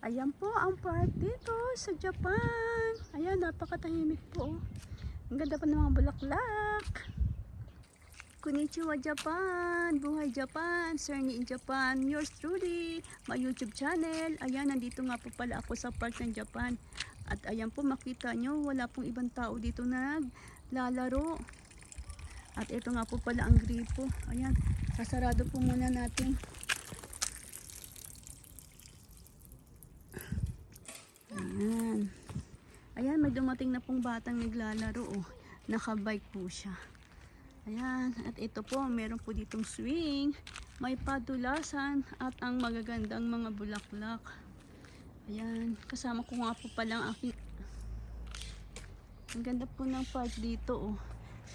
Ayan po ang park dito sa Japan. Ayan, napakatahimik po. Ang ganda pa ng mga bulaklak. Konnichiwa Japan! Buhay Japan! Cerny in Japan! Yours truly! My YouTube channel. Ayan, nandito nga po pala ako sa park ng Japan. At ayan po, makita nyo, wala pong ibang tao dito na naglalaro. At ito nga po pala ang gripo. Ayan, sasarado po muna natin. Ayan. Ayan, may dumating na pong batang naglalaro. Oh. Nakabike po siya. Ayan, at ito po, meron po ditong swing, may padulasan, at ang magagandang mga bulaklak. Ayan, kasama ko nga po pala ang aking... Ang ganda po ng park dito, oh.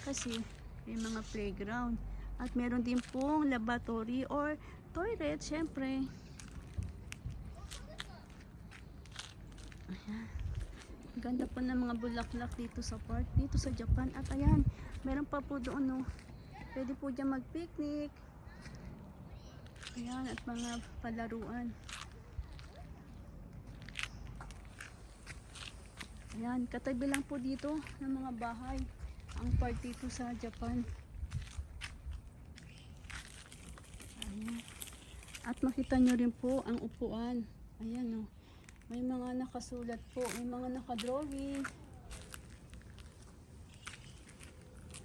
Kasi, may mga playground. At meron din pong laboratory or toilet, syempre. Ayan. Ganda po ng mga bulaklak dito sa park, dito sa Japan. At ayan, meron pa po doon, no. Pwede po dyan mag-picnic. Ayan, at mga palaruan. Ayan, katabi lang po dito ng mga bahay. Ang park dito sa Japan. Ayan. At makita nyo rin po ang upuan. Ayan, no. May mga nakasulat po, may mga nakadrawing.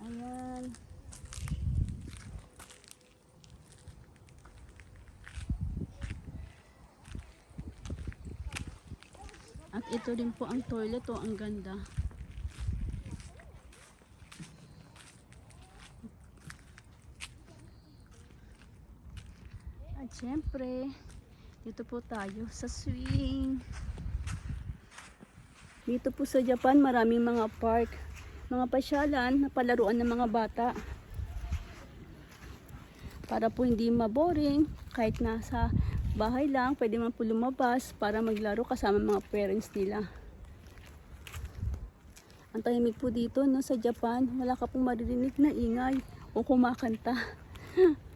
Ayan. At ito rin po ang toilet, oh, ang ganda. At syempre, dito po tayo sa swing. Dito po sa Japan, maraming mga park, mga pasyalan na palaruan ng mga bata. Para po hindi maboring, kahit nasa bahay lang, pwede man po lumabas para maglaro kasama mga parents nila. Ang tahimik po dito no, sa Japan, wala ka pong maririnig na ingay o kumakanta.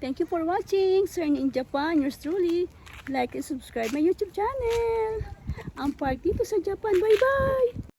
Thank you for watching. Sir in Japan, yours truly. Like and subscribe my YouTube channel. Ang park dito sa Japan. Bye-bye!